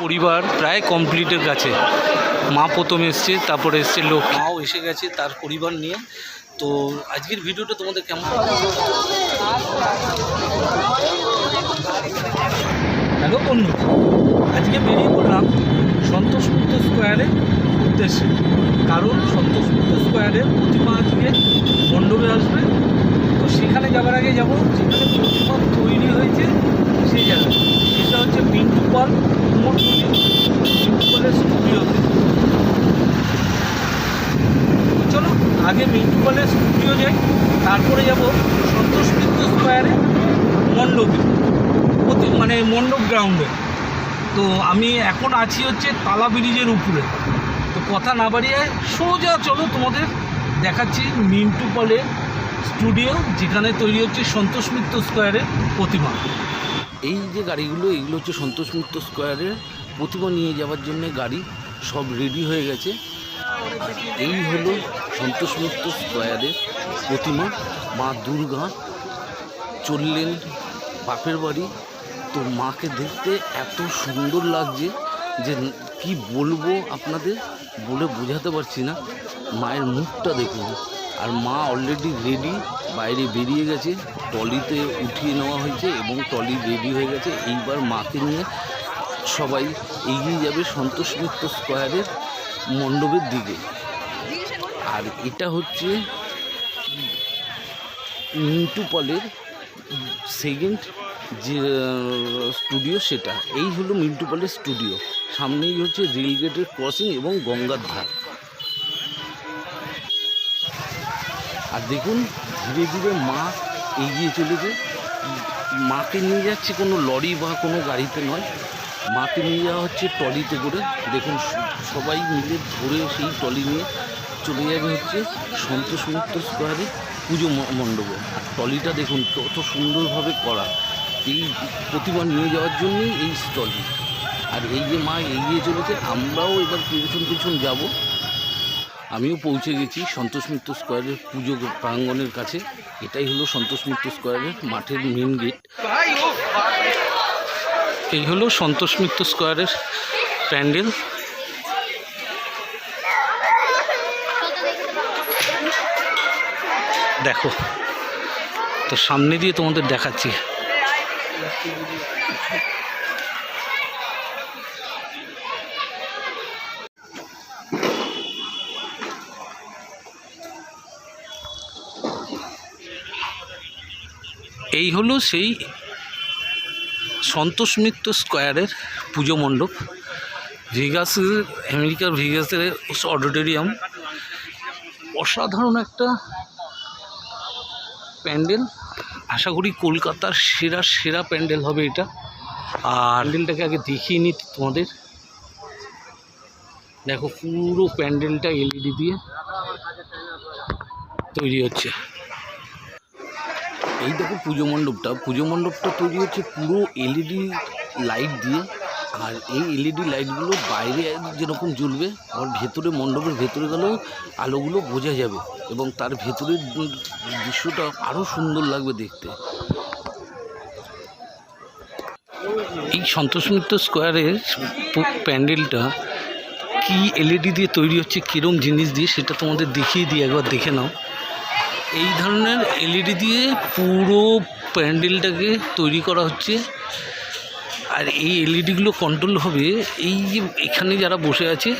পরিবার প্রায় কমপ্লিটের কাছে। মা প্রথম এসছে তারপরে এসছে লোক। মাও এসে গেছে তার পরিবার নিয়ে। তো আজকের ভিডিওটা তোমাদের কেমন হ্যালো বন্ধু আজকে বেরিয়ে পড়লাম সন্তোষমুক্ত স্কোয়ারের উদ্দেশ্যে। কারণ সন্তোষমুক্ত স্কোয়ারের প্রতিমা আজকে আগে যাব, যেখানে প্রতিমা তৈরি হয়েছে, সেই জায়গায়। সেটা হচ্ছে মিন্টু পাল কুমোর মিন্টু পালের স্টুডিওতে চলো, আগে মিন্টু পালের স্টুডিও যাই, তারপরে যাব সন্তোষ মিত্র স্কোয়ারে মণ্ডপে মানে মণ্ডপ গ্রাউন্ডে তো আমি এখন আছি হচ্ছে তালা ব্রিজের উপরে। তো কথা না বাড়িয়ে সোজা চলো তোমাদের দেখাচ্ছি মিন্টু পলের স্টুডিও, যেখানে তৈরি হচ্ছে সন্তোষ মিত্র স্কোয়ারের প্রতিমা। এই যে গাড়িগুলো, এগুলো হচ্ছে সন্তোষ মিত্র স্কোয়ারের প্রতিমা নিয়ে যাওয়ার জন্য গাড়ি সব রেডি হয়ে গেছে। এই হলো সন্তোষ মিত্র স্কোয়ারের প্রতিমা। মা দুর্গা চললেন বাপের বাড়ি। তো মাকে দেখতে এত সুন্দর লাগছে যে কি বলব আপনাদের বলে বোঝাতে পারছি না। মায়ের মুখটা দেখুন। আর মা অলরেডি রেডি বাইরে বেরিয়ে গেছে টলিতে উঠিয়ে নেওয়া হয়েছে এবং টলি রেডি হয়ে গেছে। এইবার মাকে নিয়ে সবাই এগিয়ে যাবে সন্তোষ মিত্র স্কোয়ারের মণ্ডপের দিকে। আর এটা হচ্ছে মিন্টু পলের সেকেন্ড যে স্টুডিও সেটা। এই হলো মিন্টু পলের স্টুডিও সামনেই হচ্ছে রেলগেটের ক্রসিং এবং গঙ্গার ধার। আর দেখুন, ধীরে ধীরে মা এগিয়ে চলেছে। মাকে নিয়ে যাচ্ছে কোনো লরি বা কোনো গাড়িতে নয়। মাকে নিয়ে যাওয়া হচ্ছে টলিতে করে। দেখুন, সবাই মিলে ধরে সেই টলি নিয়ে চলে যাবে হচ্ছে সন্তোষ মিত্র স্কোয়ারে পুজো মণ্ডপে। আর টলিটা দেখুন, কত সুন্দরভাবে করা। এই প্রতিমা নিয়ে যাওয়ার জন্যই এই টলি আর এই যে মা এগিয়ে চলেছে, আমরাও এবার পেছন পেছন যাব। আমিও পৌঁছে গেছি সন্তোষ মিত্র স্কোয়ারের পুজো প্রাঙ্গণের কাছে। এটাই হলো সন্তোষ মিত্র স্কোয়ারের মাঠের মেন গেট এই হলো সন্তোষ মিত্র স্কোয়ারের প্যান্ডেল। দেখো, তো সামনে দিয়ে তোমাদের দেখাচ্ছি। এই হলো সেই সন্তোষ মিত্র স্কোয়ারের পুজো মণ্ডপ। ভেগাসের আমেরিকার ভেগাসের অডিটোরিয়াম। অসাধারণ একটা প্যান্ডেল। আশা করি কলকাতার সেরা সেরা প্যান্ডেল হবে এটা। আর প্যান্ডেলটাকে আগে দেখিয়ে নিই তোমাদের। দেখো পুরো প্যান্ডেলটা এলইডি দিয়ে তৈরি হচ্ছে। এই দেখো পুজো মণ্ডপটা। পুজো মণ্ডপটা তৈরি হচ্ছে পুরো এলইডি লাইট দিয়ে। আর এই এলইডি লাইটগুলো বাইরে যেরকম জ্বলবে, আর ভেতরে মণ্ডপের ভেতরে গেলেও আলোগুলো বোঝা যাবে। এবং তার ভেতরের দৃশ্যটা আরও সুন্দর লাগবে দেখতে। এই সন্তোষ মিত্র স্কোয়ারের প্যান্ডেলটা কি এলইডি দিয়ে তৈরি হচ্ছে, কীরম জিনিস দিয়ে, সেটা তোমাদের দেখিয়ে দিই, একবার দেখে নাও। এই ধরনের এলইডি দিয়ে পুরো প্যান্ডেলটাকে তৈরি করা হচ্ছে। আর এই এলইডিগুলো কন্ট্রোল হবে এই যে এখানে যারা বসে আছে,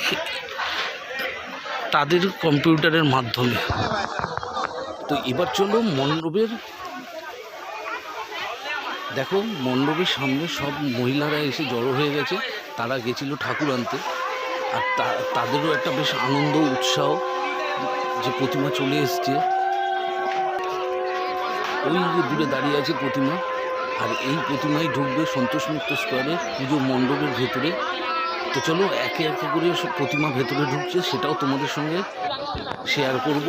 তাদের কম্পিউটারের মাধ্যমে। তো এবার চলো মণ্ডপের দেখো, মণ্ডপের সামনে সব মহিলারা এসে জড়ো হয়ে গেছে। তারা গেছিল ঠাকুর আনতে। আর তাদেরও একটা বেশ আনন্দ, উৎসাহ যে প্রতিমা চলে এসছে। ওই যে দূরে দাঁড়িয়ে আছে প্রতিমা, আর এই প্রতিমায় ঢুকবে সন্তোষ মিত্র স্কোয়ারের পুজো মণ্ডপের ভেতরে। তো চলো, একে একে করে প্রতিমা ভেতরে ঢুকছে, সেটাও তোমাদের সঙ্গে শেয়ার করব।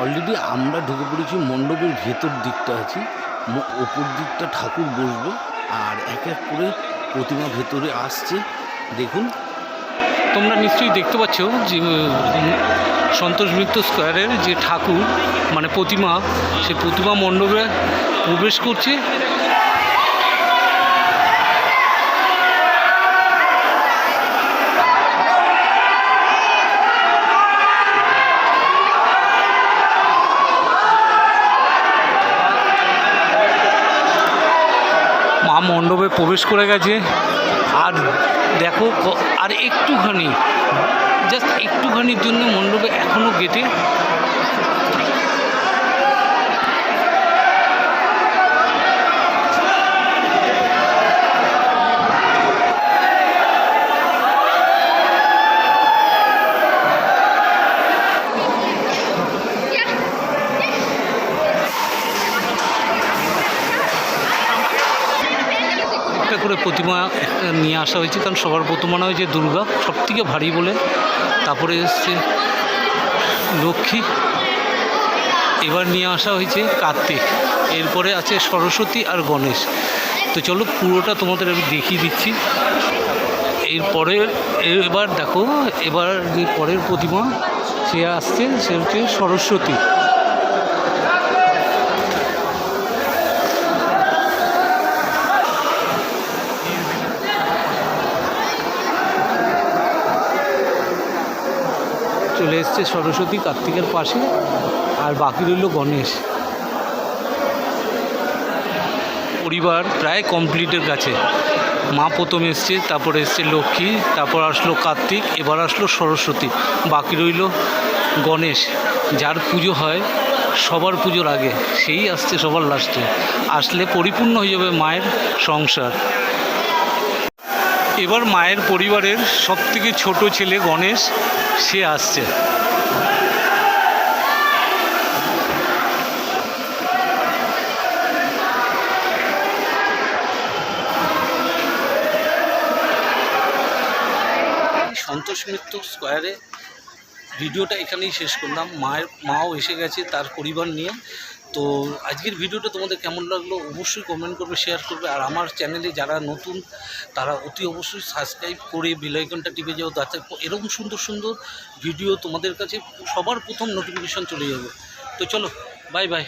অলরেডি আমরা ঢুকে পড়েছি মণ্ডপের ভেতর দিকটা আছি ওপর দিকটা ঠাকুর বসবে, আর এক এক করে প্রতিমা ভেতরে আসছে। দেখুন। তোমরা নিশ্চয়ই দেখতে পাচ্ছ যে সন্তোষ মিত্র স্কোয়ারের যে ঠাকুর মানে প্রতিমা সে প্রতিমা মণ্ডপে প্রবেশ করছে। মণ্ডপে প্রবেশ করে গেছে। আর দেখো আর একটুখানি জাস্ট একটুখানির জন্য মণ্ডপে এখনও গেটে করে প্রতিমা নিয়ে আসা হয়েছে। কারণ সবার প্রতিমা নয় যে দুর্গা সবথেকে ভারী বলে। তারপরে এসছে লক্ষ্মী। এবার নিয়ে আসা হয়েছে কার্তিক। এরপরে আছে সরস্বতী আর গণেশ। তো চলো পুরোটা তোমাদের আমি দেখিয়ে দিচ্ছি। এরপরে, এবার দেখো, এবার যে পরের প্রতিমা, সে আসছে, সে হচ্ছে সরস্বতী। চলে এসছে সরস্বতী কার্তিকের পাশে, আর বাকি রইল গণেশ। পরিবার প্রায় কমপ্লিটের কাছে। মা প্রথম এসছে, তারপরে এসছে লক্ষ্মী, তারপর আসলো কার্তিক, এবার আসলো সরস্বতী। বাকি রইল গণেশ। যার পুজো হয় সবার পুজোর আগে, সেই আসছে সবার লাস্টে। আসলে পরিপূর্ণ হয়ে যাবে মায়ের সংসার। এবার মায়ের পরিবারের সবথেকে ছোট ছেলে গণেশ সে আসছে। সন্তোষ মিত্র স্কোয়ারে ভিডিওটা এখানেই শেষ করলাম। মায়ের মাও এসে গেছে তার পরিবার নিয়ে। তো আজকের ভিডিওটা তোমাদের কেমন লাগল অবশ্যই কমেন্ট করবে শেয়ার করবে। আর আমার চ্যানেলে যারা নতুন, তারা অতি অবশ্যই সাবস্ক্রাইব করে বেলাইকনটা টিপে যাও, তাতে এরকম সুন্দর সুন্দর ভিডিও তোমাদের কাছে সবার প্রথম নোটিফিকেশান চলে যাবে। তো চলো বাই বাই